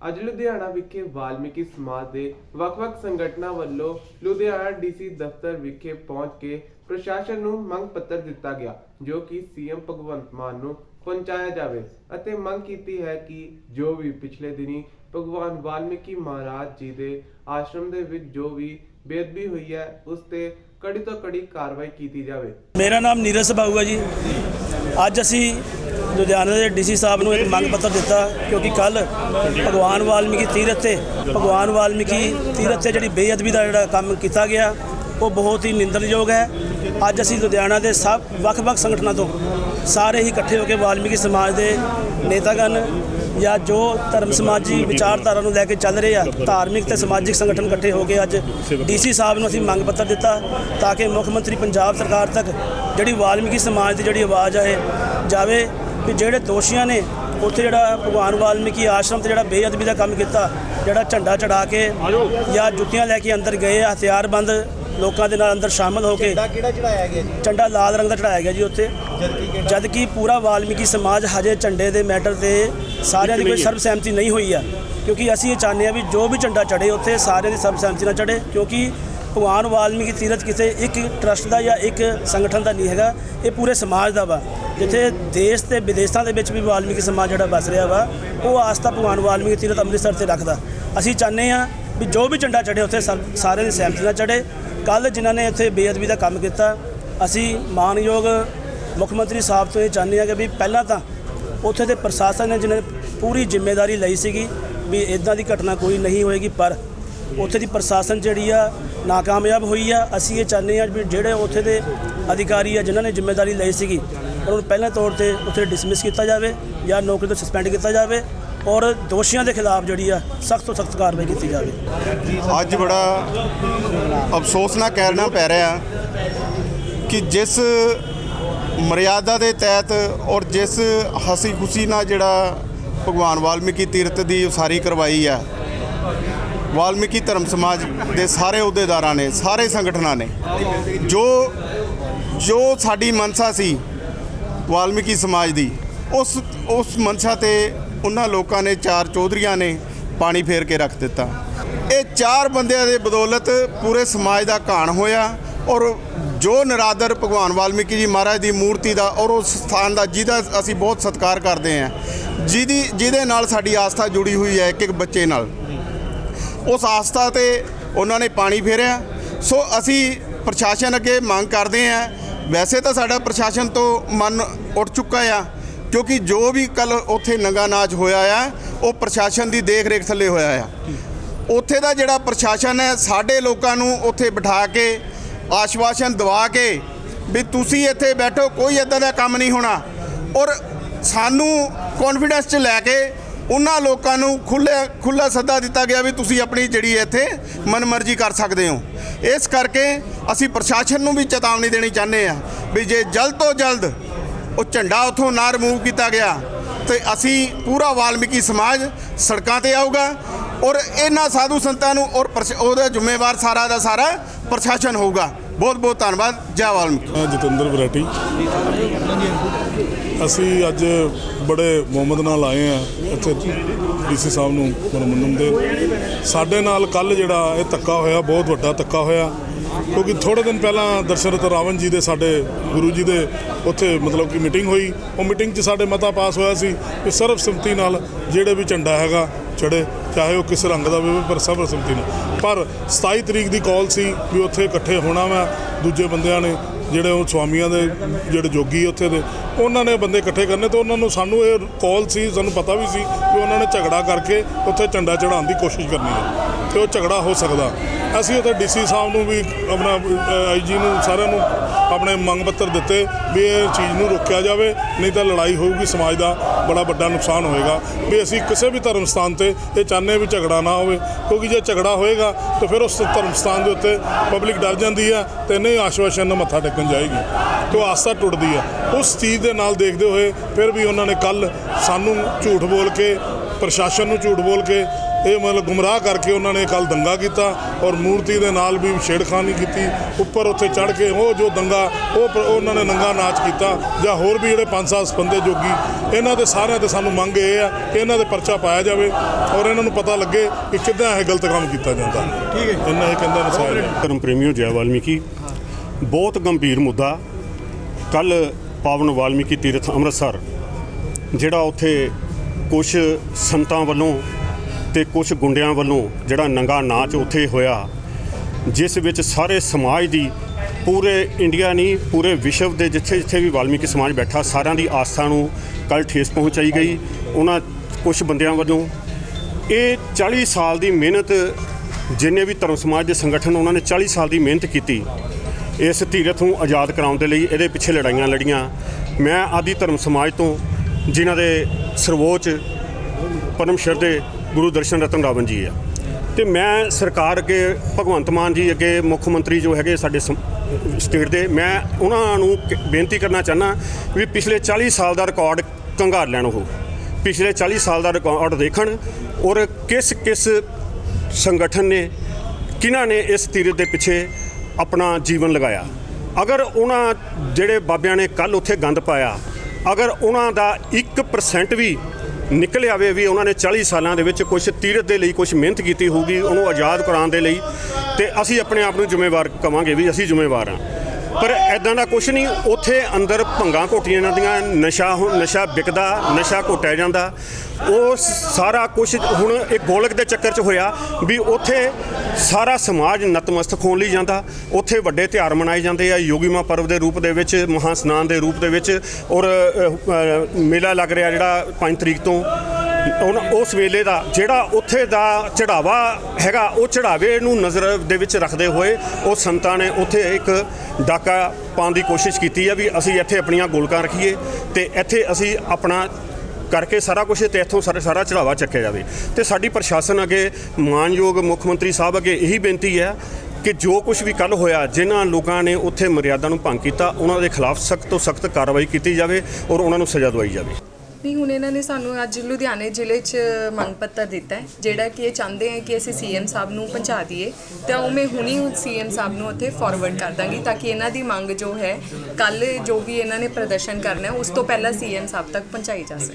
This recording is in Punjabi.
ਅੱਜ ਲੁਧਿਆਣਾ ਵਿਖੇ ਵਾਲਮੀਕੀ ਸਮਾਜ ਦੇ ਵੱਖ-ਵੱਖ ਸੰਗਠਨਾਂ ਵੱਲੋਂ ਲੁਧਿਆਣਾ ਡੀਸੀ ਦਫ਼ਤਰ ਵਿਖੇ ਪਹੁੰਚ ਕੇ ਪ੍ਰਸ਼ਾਸਨ ਨੂੰ ਮੰਗ ਪੱਤਰ ਦਿੱਤਾ ਗਿਆ, ਜੋ ਕਿ ਸੀਐਮ ਭਗਵੰਤ ਮਾਨ ਨੂੰ ਪਹੁੰਚਾਇਆ ਜਾਵੇ ਅਤੇ ਮੰਗ ਕੀਤੀ ਹੈ ਕਿ ਜੋ ਵੀ ਪਿਛਲੇ ਦਿਨੀ ਭਗਵਾਨ ਵਾਲਮੀਕੀ ਮਹਾਰਾਜ ਜੀ ਦੇ ਆਸ਼ਰਮ ਦੇ ਵਿੱਚ ਜੋ ਵੀ ਬੇਅਦਬੀ ਹੋਈ ਹੈ, ਉਸ ਤੇ ਕੜੀ ਤੋਂ ਕੜੀ ਕਾਰਵਾਈ ਕੀਤੀ ਜਾਵੇ। ਮੇਰਾ ਨਾਮ ਨੀਰਜ ਸਬਾਊ ਹੈ ਜੀ। ਅੱਜ ਅਸੀਂ ਲੁਧਿਆਣਾ ਦੇ ਡੀਸੀ ਸਾਹਿਬ ਨੂੰ ਇੱਕ ਮੰਗ ਪੱਤਰ ਦਿੱਤਾ, ਕਿਉਂਕਿ ਕੱਲ ਭਗਵਾਨ ਵਾਲਮੀਕੀ ਤੀਰਥ ਤੇ ਭਗਵਾਨ ਵਾਲਮੀਕੀ ਤੀਰਥ ਤੇ ਜਿਹੜੀ ਬੇਅਦਬੀ ਦਾ ਜਿਹੜਾ ਕੰਮ ਕੀਤਾ ਗਿਆ, ਉਹ ਬਹੁਤ ਹੀ ਨਿੰਦਣਯੋਗ ਹੈ। ਅੱਜ ਅਸੀਂ ਲੁਧਿਆਣਾ ਦੇ ਸਭ ਵੱਖ-ਵੱਖ ਸੰਗਠਨਾਂ ਤੋਂ ਸਾਰੇ ਹੀ ਇਕੱਠੇ ਹੋ ਕੇ ਵਾਲਮੀਕੀ ਸਮਾਜ ਦੇ ਨੇਤਾਗਣ ਜਾਂ ਜੋ ਧਰਮ ਸਮਾਜੀ ਵਿਚਾਰਧਾਰਾ ਨੂੰ ਲੈ ਕੇ ਚੱਲ ਰਹੇ ਆ, ਧਾਰਮਿਕ ਤੇ ਸਮਾਜਿਕ ਸੰਗਠਨ ਇਕੱਠੇ ਹੋ ਕੇ ਅੱਜ। ਡੀਸੀ ਸਾਹਿਬ ਨੂੰ ਅਸੀਂ ਮੰਗ ਪੱਤਰ ਦਿੱਤਾ ਤਾਂ ਕਿ ਮੁੱਖ ਮੰਤਰੀ ਪੰਜਾਬ ਸਰਕਾਰ ਤੱਕ ਜਿਹੜੀ ਵਾਲਮੀਕੀ ਸਮਾਜ ਦੀ ਜਿਹੜੀ ਆਵਾਜ਼ ਆਏ ਜਾਵੇ ਵੀ ਜਿਹੜੇ ਦੋਸ਼ੀਆਂ ਨੇ ਉੱਥੇ ਜਿਹੜਾ ਭਗਵਾਨ ਵਾਲਮੀਕੀ ਆਸ਼ਰਮ ਤੇ ਜਿਹੜਾ ਬੇਅਦਬੀ ਦਾ ਕੰਮ ਕੀਤਾ, ਜਿਹੜਾ ਝੰਡਾ ਚੜਾ ਕੇ ਜਾਂ ਜੁੱਤੀਆਂ ਲੈ ਕੇ ਅੰਦਰ ਗਏ ਹਥਿਆਰਬੰਦ ਲੋਕਾਂ ਦੇ ਨਾਲ ਅੰਦਰ ਸ਼ਾਮਲ ਹੋ ਕੇ ਝੰਡਾ ਕਿਹੜਾ ਚੜਾਇਆ ਗਿਆ ਜੀ? ਝੰਡਾ ਲਾਲ ਰੰਗ ਦਾ ਚੜਾਇਆ ਗਿਆ ਜੀ ਉੱਥੇ। ਜਦ ਕੀ ਕਿਹੜਾ? ਜਦ ਕਿ ਪੂਰਾ ਵਾਲਮੀਕੀ ਸਮਾਜ ਹਜੇ ਝੰਡੇ ਦੇ ਮੈਟਰ ਤੇ ਸਾਰਿਆਂ ਦੀ ਕੋਈ ਸਰਬਸਹਿਮਤੀ ਨਹੀਂ ਹੋਈ ਆ ਕਿਉਂਕਿ ਅਸੀਂ ਇਹ ਚਾਹੁੰਦੇ ਆ ਵੀ ਜੋ ਵੀ ਝੰਡਾ ਚੜੇ ਉੱਥੇ ਸਾਰਿਆਂ ਦੀ ਸਰਬਸਹਿਮਤੀ ਨਾਲ ਚੜੇ ਕਿਉਂਕਿ ਭਗਵਾਨ ਵਾਲਮੀਕੀ ਤੀਰਥ ਕਿਸੇ ਇੱਕ ਟਰਸਟ ਦਾ ਜਾਂ ਇੱਕ ਸੰਗਠਨ ਦਾ ਨਹੀਂ ਹੈਗਾ ਇਹ ਪੂਰੇ ਸਮਾਜ ਦਾ ਵਾ। ਜਿੱਥੇ ਦੇਸ਼ ਤੇ ਵਿਦੇਸ਼ਾਂ ਦੇ ਵਿੱਚ ਵੀ ਵਾਲਮੀਕੀ ਸਮਾਜ ਜਿਹੜਾ ਵਸ ਰਿਹਾ ਵਾ ਉਹ ਆਸਥਾ ਭਗਵਾਨ ਵਾਲਮੀਕੀ ਤੀਰਥ ਅੰਮ੍ਰਿਤਸਰ ਤੇ ਰੱਖਦਾ। ਅਸੀਂ ਚਾਹੁੰਦੇ ਆ ਵੀ ਜੋ ਵੀ ਝੰਡਾ ਚੜੇ ਉੱਥੇ ਸਰ- ਸਾਰਿਆਂ ਦੀ ਸਹਿਮਤੀ ਨਾਲ ਚੜੇ ਕੱਲ ਜਿਨ੍ਹਾਂ ਨੇ ਇੱਥੇ ਬੇਅਦਬੀ ਦਾ ਕੰਮ ਕੀਤਾ, ਅਸੀਂ ਮਾਨਯੋਗ ਮੁੱਖ ਮੰਤਰੀ ਸਾਹਿਬ ਤੋਂ ਇਹ ਚਾਹੁੰਦੇ ਹਾਂ ਕਿ ਵੀ ਪਹਿਲਾਂ ਤਾਂ ਉੱਥੇ ਦੇ ਪ੍ਰਸ਼ਾਸਨ ਨੇ ਜਿਹਨੇ ਪੂਰੀ ਜ਼ਿੰਮੇਵਾਰੀ ਲਈ ਸੀਗੀ ਵੀ ਇਦਾਂ ਦੀ ਘਟਨਾ ਕੋਈ ਨਹੀਂ ਹੋਏਗੀ, ਪਰ ਉੱਥੇ ਦੀ ਪ੍ਰਸ਼ਾਸਨ ਜਿਹੜੀ ਆ ਨਾਕਾਮਯਾਬ ਹੋਈ ਆ। ਅਸੀਂ ਇਹ ਚਾਹੁੰਦੇ ਹਾਂ ਵੀ ਜਿਹੜੇ ਉੱਥੇ ਦੇ ਅਧਿਕਾਰੀ ਆ ਜਿਨ੍ਹਾਂ ਨੇ ਜ਼ਿੰਮੇਵਾਰੀ ਲਈ ਸੀਗੀ, ਉਹਨਾਂ ਨੂੰ ਪਹਿਲਾਂ ਤੌਰ ਤੇ ਉੱਥੇ ਡਿਸਮਿਸ ਕੀਤਾ ਜਾਵੇ ਜਾਂ ਨੌਕਰੀ ਤੋਂ ਸਸਪੈਂਡ ਕੀਤਾ ਜਾਵੇ। ਔਰ ਦੋਸ਼ੀਆਂ ਦੇ ਖਿਲਾਫ ਜਿਹੜੀ ਆ, ਸਖਤ ਤੋਂ ਸਖਤ ਕਾਰਵਾਈ ਕੀਤੀ ਜਾਵੇ। ਅੱਜ ਬੜਾ ਅਫਸੋਸ ਨਾਲ ਕਹਿਣਾ ਪੈ ਰਿਹਾ ਕਿ ਜਿਸ ਮਰਿਆਦਾ ਦੇ ਤਹਿਤ ਔਰ ਜਿਸ ਹਸੀ ਖੁਸ਼ੀ ਨਾਲ ਜਿਹੜਾ ਭਗਵਾਨ ਵਾਲਮੀਕੀ ਤੀਰਥ ਦੀ ਉਸਾਰੀ ਕਰਵਾਈ ਆ, ਵਾਲਮੀਕੀ ਧਰਮ ਸਮਾਜ ਦੇ ਸਾਰੇ ਅਹੁਦੇਦਾਰਾਂ ਨੇ, ਸਾਰੇ ਸੰਗਠਨਾਂ ਨੇ, ਜੋ ਜੋ ਸਾਡੀ ਮਨਸਾ ਸੀ ਵਾਲਮੀਕੀ ਸਮਾਜ ਦੀ, ਉਸ ਉਸ ਮਨਸਾ ਤੇ ਉਹਨਾਂ ਲੋਕਾਂ ਨੇ ਚਾਰ ਚੌਧਰੀਆਂ ਨੇ ਪਾਣੀ ਫੇਰ ਕੇ ਰੱਖ ਦਿੱਤਾ। ਇਹ ਚਾਰ ਬੰਦਿਆਂ ਦੇ ਬਦੌਲਤ ਪੂਰੇ ਸਮਾਜ ਦਾ ਘਾਣ ਹੋਇਆ ਔਰ ਜੋ ਨਰਾਦਰ ਭਗਵਾਨ ਵਾਲਮੀਕੀ ਜੀ ਮਹਾਰਾਜ ਦੀ ਮੂਰਤੀ ਦਾ ਔਰ ਉਸ ਸਥਾਨ ਦਾ ਜਿਹਦਾ ਅਸੀਂ ਬਹੁਤ ਸਤਿਕਾਰ ਕਰਦੇ ਹਾਂ, ਜਿਹਦੀ, ਜਿਹਦੇ ਨਾਲ ਸਾਡੀ ਆਸਥਾ ਜੁੜੀ ਹੋਈ ਹੈ ਇੱਕ ਇੱਕ ਬੱਚੇ ਨਾਲ। ਉਸ ਆਸਥਾ ਤੇ ਉਹਨਾਂ ਨੇ ਪਾਣੀ ਫੇਰਿਆ। ਸੋ ਅਸੀਂ ਪ੍ਰਸ਼ਾਸਨ ਅੱਗੇ ਮੰਗ ਕਰਦੇ ਹਾਂ। ਵੈਸੇ ਤਾਂ ਸਾਡਾ ਪ੍ਰਸ਼ਾਸਨ ਤੋਂ ਮਨ ਉੱਠ ਚੁੱਕਾ ਆ ਕਿਉਂਕਿ ਜੋ ਵੀ ਕੱਲ ਉੱਥੇ ਨੰਗਾ ਨਾਚ ਹੋਇਆ ਆ, ਉਹ ਪ੍ਰਸ਼ਾਸਨ ਦੀ ਦੇਖ ਰੇਖ ਥੱਲੇ ਹੋਇਆ ਆ। ਉੱਥੇ ਦਾ ਜਿਹੜਾ ਪ੍ਰਸ਼ਾਸਨ ਹੈ, ਸਾਡੇ ਲੋਕਾਂ ਨੂੰ ਉੱਥੇ ਬਿਠਾ ਕੇ, ਆਸ਼ਵਾਸਨ ਦਵਾ ਕੇ ਵੀ ਤੁਸੀਂ ਇੱਥੇ ਬੈਠੋ, ਕੋਈ ਇਦਾਂ ਦਾ ਕੰਮ ਨਹੀਂ ਹੋਣਾ। ਔਰ ਸਾਨੂੰ ਕੌਨਫੀਡੈਂਸ 'ਚ ਲੈ ਕੇ ਉਹਨਾਂ ਲੋਕਾਂ ਨੂੰ ਖੁੱਲੇ ਖੁੱਲਾ ਸੱਦਾ ਦਿੱਤਾ ਗਿਆ ਵੀ ਤੁਸੀਂ ਆਪਣੀ ਜਿਹੜੀ ਇੱਥੇ ਮਨਮਰਜ਼ੀ ਕਰ ਸਕਦੇ ਹੋ। ਇਸ ਕਰਕੇ ਅਸੀਂ ਪ੍ਰਸ਼ਾਸਨ ਨੂੰ ਵੀ ਚੇਤਾਵਨੀ ਦੇਣੀ ਚਾਹੁੰਦੇ ਆ ਵੀ ਜੇ ਜਲਦ ਤੋਂ ਜਲਦ ਉਹ ਝੰਡਾ ਉੱਥੋਂ ਨਾ ਰਿਮੂਵ ਕੀਤਾ ਗਿਆ ਤੇ ਅਸੀਂ ਪੂਰਾ ਵਾਲਮੀਕੀ ਸਮਾਜ ਸੜਕਾਂ ਤੇ ਆਊਗਾ ਔਰ ਇਹਨਾਂ ਸਾਧੂ ਸੰਤਾਂ ਨੂੰ ਔਰ ਪ੍ਰਸ਼- ਉਹਦਾ ਜ਼ਿੰਮੇਵਾਰ ਸਾਰਾ ਦਾ ਸਾਰਾ ਪ੍ਰਸ਼ਾਸਨ ਹੋਊਗਾ। ਬਹੁਤ ਬਹੁਤ ਧੰਨਵਾਦ। ਜੈ ਵਾਲਮੀਕੀ। ਜਤਿੰਦਰ ਬਰਾਟੀ ਅਸੀਂ ਅੱਜ ਬੜੇ ਮੁਹੰਮਦ ਨਾਲ ਆਏ ਆ ਇੱਥੇ ਡੀਸੀ ਸਾਹਿਬ ਨੂੰ ਮਨਮੰਨਮ ਦੇ। ਸਾਡੇ ਨਾਲ ਕੱਲ ਜਿਹੜਾ ਇਹ ਧੱਕਾ ਹੋਇਆ, ਬਹੁਤ ਵੱਡਾ ਧੱਕਾ ਹੋਇਆ, ਕਿਉਂਕਿ ਥੋੜੇ ਦਿਨ ਪਹਿਲਾਂ ਦਰਸ਼ਨਤ ਰਾਵਣ ਜੀ ਦੇ ਸਾਡੇ ਗੁਰੂ ਜੀ ਦੇ ਉੱਥੇ ਮਤਲਬ ਕਿ ਮੀਟਿੰਗ ਹੋਈ। ਉਹ ਮੀਟਿੰਗ 'ਚ ਸਾਡੇ ਮਤਾ ਪਾਸ ਹੋਇਆ ਸੀ ਕਿ ਸਰਬਸੰਮਤੀ ਨਾਲ ਜਿਹੜੇ ਵੀ ਝੰਡਾ ਹੈਗਾ ਚੜੇ ਚਾਹੇ ਉਹ ਕਿਸ ਰੰਗ ਦਾ ਵੀ ਹੋਵੇ, ਪਰ ਸਰਬਸੰਮਤੀ ਨਾਲ। ਪਰ 27 ਤਰੀਕ ਦੀ ਕਾਲ ਸੀ ਵੀ ਉੱਥੇ ਇਕੱਠੇ ਹੋਣਾ ਵਾ, ਦੂਜੇ ਬੰਦਿਆਂ ਨੇ ਜਿਹੜੇ ਉਹ ਸਵਾਮੀਆਂ ਦੇ ਜਿਹੜੇ ਜੋਗੀ ਉੱਥੇ ਦੇ, ਉਹਨਾਂ ਨੇ ਬੰਦੇ ਇਕੱਠੇ ਕਰਨੇ ਤੇ ਉਹਨਾਂ ਨੂੰ ਸਾਨੂੰ ਇਹ ਕਾਲ ਸੀ, ਸਾਨੂੰ ਪਤਾ ਵੀ ਸੀ ਕਿ ਉਹਨਾਂ ਨੇ ਝਗੜਾ ਕਰਕੇ ਉੱਥੇ ਝੰਡਾ ਚੜਾਉਣ ਦੀ ਕੋਸ਼ਿਸ਼ ਕਰਨੀ ਹੈ। ਤੇ ਉਹ ਝਗੜਾ ਹੋ ਸਕਦਾ। ਅਸੀਂ ਉੱਥੇ ਡੀਸੀ ਸਾਹਿਬ ਨੂੰ ਵੀ ਆਪਣਾ ਆਈਜੀ ਨੂੰ, ਸਾਰਿਆਂ ਨੂੰ ਆਪਣੇ ਮੰਗ ਪੱਤਰ ਦਿੱਤੇ ਵੀ ਇਹ ਚੀਜ਼ ਨੂੰ ਰੋਕਿਆ ਜਾਵੇ, ਨਹੀਂ ਤਾਂ ਲੜਾਈ ਹੋਊਗੀ ਸਮਾਜ ਦਾ, ਬੜਾ ਵੱਡਾ ਨੁਕਸਾਨ ਹੋਏਗਾ। ਵੀ ਅਸੀਂ ਕਿਸੇ ਵੀ ਧਰਮ ਸਥਾਨ ਤੇ ਇਹ ਚਾਹੁੰਦੇ ਵੀ ਝਗੜਾ ਨਾ ਹੋਵੇ, ਕਿਉਂਕਿ ਜੇ ਝਗੜਾ ਹੋਏਗਾ ਤਾਂ ਫਿਰ ਉਸ ਧਰਮ ਸਥਾਨ ਦੇ ਉੱਤੇ ਪਬਲਿਕ ਡਰ ਜਾਂਦੀ ਹੈ ਤੇ ਨਹੀਂ ਆਸ਼ਵਾਸਨ ਨਾਲ ਮੱਥਾ ਟੇਕਣ ਜਾਏਗੀ। ਤੇ ਉਹ ਆਸਥਾ ਟੁੱਟਦੀ ਹੈ। ਉਸ ਚੀਜ਼ ਦੇ ਨਾਲ ਦੇਖਦੇ ਹੋਏ ਫਿਰ ਵੀ ਉਹਨਾਂ ਨੇ ਕੱਲ ਸਾਨੂੰ ਝੂਠ ਬੋਲ ਕੇ, ਪ੍ਰਸ਼ਾਸਨ ਨੂੰ ਝੂਠ ਬੋਲ ਕੇ ਇਹ ਮਤਲਬ ਗੁੰਮਰਾਹ ਕਰਕੇ ਉਹਨਾਂ ਨੇ ਕੱਲ ਦੰਗਾ ਕੀਤਾ ਔਰ ਮੂਰਤੀ ਦੇ ਨਾਲ ਵੀ ਛੇੜਖਾਨੀ ਕੀਤੀ ਉੱਪਰ ਉੱਥੇ ਚੜ ਕੇ ਉਹ ਜੋ ਦੰਗਾ ਉਹ ਉਹਨਾਂ ਨੇ ਨੰਗਾ ਨਾਚ ਕੀਤਾ ਜਾਂ ਹੋਰ ਵੀ ਜਿਹੜੇ ਪੰਜ ਸੱਤ ਬੰਦੇ ਜੋਗੀ ਇਹਨਾਂ ਦੇ ਸਾਰਿਆਂ ਤੇ ਸਾਨੂੰ ਮੰਗ ਇਹ ਆ ਕਿ ਇਹਨਾਂ ਦੇ ਪਰਚਾ ਪਾਇਆ ਜਾਵੇ ਔਰ ਇਹਨਾਂ ਨੂੰ ਪਤਾ ਲੱਗੇ ਕਿ ਕਿੱਦਾਂ ਇਹ ਗਲਤ ਕੰਮ ਕੀਤਾ ਜਾਂਦਾ। ਠੀਕ ਹੈ ਇਹਨਾਂ ਇਹ ਕਹਿੰਦਾ ਨਸਾਇ ਧਰਮ ਪ੍ਰੇਮੀਓ ਜੈ ਵਾਲਮੀਕੀ। ਬਹੁਤ ਗੰਭੀਰ ਮੁੱਦਾ। ਕੱਲ ਪਾਵਨ ਵਾਲਮੀਕੀ ਤੀਰਥ ਅੰਮ੍ਰਿਤਸਰ ਜਿਹੜਾ ਉੱਥੇ ਕੁਝ ਸੰਤਾਂ ਵੱਲੋਂ ਤੇ ਕੁਝ ਗੁੰਡਿਆਂ ਵੱਲੋਂ ਜਿਹੜਾ ਨੰਗਾ ਨਾਚ ਉੱਥੇ ਹੋਇਆ, ਜਿਸ ਵਿੱਚ ਸਾਰੇ ਸਮਾਜ ਦੀ, ਪੂਰੇ ਇੰਡੀਆ ਨਹੀਂ ਪੂਰੇ ਵਿਸ਼ਵ ਦੇ ਜਿੱਥੇ ਜਿੱਥੇ ਵੀ ਵਾਲਮੀਕੀ ਸਮਾਜ ਬੈਠਾ, ਸਾਰਿਆਂ ਦੀ ਆਸਥਾ ਨੂੰ ਕੱਲ ਠੇਸ ਪਹੁੰਚਾਈ ਗਈ। ਉਹਨਾਂ ਕੁਝ ਬੰਦਿਆਂ ਵੱਲੋਂ ਇਹ 40 ਸਾਲ ਦੀ ਮਿਹਨਤ, ਜਿੰਨੇ ਵੀ ਧਰਮ ਸਮਾਜ ਦੇ ਸੰਗਠਨ ਉਹਨਾਂ ਨੇ 40 ਸਾਲ ਦੀ ਮਿਹਨਤ ਕੀਤੀ, ਇਸ ਤੀਰਥ ਨੂੰ ਆਜ਼ਾਦ ਕਰਾਉਣ ਦੇ ਲਈ ਇਹਦੇ ਪਿੱਛੇ ਲੜਾਈਆਂ ਲੜੀਆਂ। ਮੈਂ ਆਦੀ ਧਰਮ ਸਮਾਜ ਤੋਂ, ਜਿਨ੍ਹਾਂ ਦੇ ਸਰਵੋਚ ਪਰਮ ਸ਼ਰਧੇ ਗੁਰੂ ਦਰਸ਼ਨ ਰਤਨ ਰਾਵਣ ਜੀ ਆ। ਤੇ ਮੈਂ ਸਰਕਾਰ ਅੱਗੇ, ਭਗਵੰਤ ਮਾਨ ਜੀ ਅੱਗੇ, ਮੁੱਖ ਮੰਤਰੀ ਜੋ ਹੈਗੇ ਸਾਡੇ ਸਮ- ਸਟੇਟ ਦੇ, ਮੈਂ ਉਹਨਾਂ ਨੂੰ ਬੇਨਤੀ ਕਰਨਾ ਚਾਹਨਾ ਵੀ ਪਿਛਲੇ 40 ਸਾਲ ਦਾ ਰਿਕਾਰਡ ਕੰਘਾਰ ਲੈਣ ਉਹ। ਪਿਛਲੇ 40 ਸਾਲ ਦਾ ਰਿਕਾਰਡ ਦੇਖਣ ਔਰ ਕਿਸ ਕਿਸ ਸੰਗਠਨ ਨੇ, ਕਿਹਨਾਂ ਨੇ ਇਸ ਤੀਰਥ ਦੇ ਪਿੱਛੇ ਆਪਣਾ ਜੀਵਨ ਲਗਾਇਆ। ਅਗਰ ਉਹਨਾਂ ਜਿਹੜੇ ਬਾਬਿਆਂ ਨੇ ਕੱਲ ਉੱਥੇ ਗੰਦ ਪਾਇਆ, ਅਗਰ ਉਹਨਾਂ ਦਾ 1% ਵੀ ਨਿਕਲ ਆਵੇ ਵੀ ਉਹਨਾਂ ਨੇ 40 ਸਾਲਾਂ ਦੇ ਵਿੱਚ ਕੁਝ ਤੀਰਥ ਦੇ ਲਈ ਕੁਝ ਮਿਹਨਤ ਕੀਤੀ ਹੋਊਗੀ, ਉਹਨੂੰ ਆਜ਼ਾਦ ਕਰਾਉਣ ਦੇ ਲਈ ਤੇ ਅਸੀਂ ਆਪਣੇ ਆਪ ਨੂੰ ਜ਼ਿੰਮੇਵਾਰ ਕਵਾਂਗੇ ਵੀ ਅਸੀਂ ਜ਼ਿੰਮੇਵਾਰ ਹਾਂ। ਪਰ ਐਦਾਂ ਦਾ ਕੁਝ ਨਹੀਂ, ਉੱਥੇ ਅੰਦਰ ਭੰਗਾਂ ਘੋਟੀਆਂ ਇਹਨਾਂ ਦੀਆਂ ਨਸ਼ਾ ਹੁਣ, ਨਸ਼ਾ ਵਿਕਦਾ, ਨਸ਼ਾ ਘੋਟਿਆ ਜਾਂਦਾ। ਉਹ ਸਾਰਾ ਕੁਝ ਹੁਣ ਇਹ ਗੋਲਕ ਦੇ ਚੱਕਰ 'ਚ ਹੋਇਆ ਵੀ ਉੱਥੇ ਸਾਰਾ ਸਮਾਜ ਨਤਮਸਤਕ ਹੋਣ ਲਈ ਜਾਂਦਾ। ਉੱਥੇ ਵੱਡੇ ਤਿਉਹਾਰ ਮਨਾਏ ਜਾਂਦੇ ਆ ਯੋਗੀਮਾ ਪਰਵ ਦੇ ਰੂਪ ਦੇ ਵਿੱਚ ਮਹਾਂ ਸਨਾਨ ਦੇ ਰੂਪ ਦੇ ਵਿੱਚ। ਔਰ ਮੇਲਾ ਲੱਗ ਰਿਹਾ ਜਿਹੜਾ 5 ਤਰੀਕ ਤੋਂ। ਹੁਣ ਉਸ ਵੇਲੇ ਦਾ ਜਿਹੜਾ ਉੱਥੇ ਦਾ ਚੜਾਵਾ ਹੈਗਾ, ਉਹ ਚੜਾਵੇ ਨੂੰ ਨਜ਼ਰ ਦੇ ਵਿੱਚ ਰੱਖਦੇ ਹੋਏ ਉਹ ਸੰਤਾਂ ਨੇ ਉੱਥੇ ਇੱਕ ਡਾਕਾ ਪਾਉਣ ਦੀ ਕੋਸ਼ਿਸ਼ ਕੀਤੀ ਹੈ ਵੀ ਅਸੀਂ ਇੱਥੇ ਆਪਣੀਆਂ ਗੋਲਕਾਂ ਰੱਖੀਏ ਤੇ ਇੱਥੇ ਅਸੀਂ ਆਪਣਾ ਕਰਕੇ ਸਾਰਾ ਕੁਝ ਤੇ ਇੱਥੋਂ ਸਾਰਾ ਸਾਰਾ ਚੜਾਵਾ ਚੱਕਿਆ ਜਾਵੇ। ਤੇ ਸਾਡੀ ਪ੍ਰਸ਼ਾਸਨ ਅੱਗੇ, ਮਾਨਯੋਗ ਮੁੱਖ ਮੰਤਰੀ ਸਾਹਿਬ ਅੱਗੇ ਇਹੀ ਬੇਨਤੀ ਹੈ ਕਿ ਜੋ ਕੁਝ ਵੀ ਕੱਲ ਹੋਇਆ, ਜਿਨ੍ਹਾਂ ਲੋਕਾਂ ਨੇ ਉੱਥੇ ਮਰਿਆਦਾ ਨੂੰ ਭੰਗ ਕੀਤਾ, ਉਹਨਾਂ ਦੇ ਖਿਲਾਫ ਸਖਤ ਤੋਂ ਸਖਤ ਕਾਰਵਾਈ ਕੀਤੀ ਜਾਵੇ ਔਰ ਉਹਨਾਂ ਨੂੰ ਸਜ਼ਾ ਦਵਾਈ ਜਾਵੇ। ਨਹੀਂ ਹੁਣ ਇਹਨਾਂ ਨੇ ਸਾਨੂੰ ਅੱਜ ਲੁਧਿਆਣੇ ਜ਼ਿਲ੍ਹੇ 'ਚ ਮੰਗ ਪੱਤਰ ਦਿੱਤਾ ਹੈ, ਜਿਹੜਾ ਕਿ ਇਹ ਚਾਹੁੰਦੇ ਹੈ ਕਿ ਅਸੀਂ ਸੀਐਮ ਸਾਹਿਬ ਨੂੰ ਪਹੁੰਚਾ ਦਈਏ। ਤਾਂ ਉਹ ਮੈਂ ਹੁਣੀ ਸੀਐਮ ਸਾਹਿਬ ਨੂੰ ਉੱਥੇ ਫਾਰਵਰਡ ਕਰ ਦਾਂਗੀ ਤਾਂ ਕਿ ਇਹਨਾਂ ਦੀ ਮੰਗ ਜੋ ਹੈ ਕੱਲ ਜੋ ਵੀ ਇਹਨਾਂ ਨੇ ਪ੍ਰਦਰਸ਼ਨ ਕਰਨਾ ਹੈ, ਉਸ ਤੋਂ ਪਹਿਲਾਂ ਸੀਐਮ ਸਾਹਿਬ ਤੱਕ ਪਹੁੰਚਾਈ ਜਾ ਸਕੇ।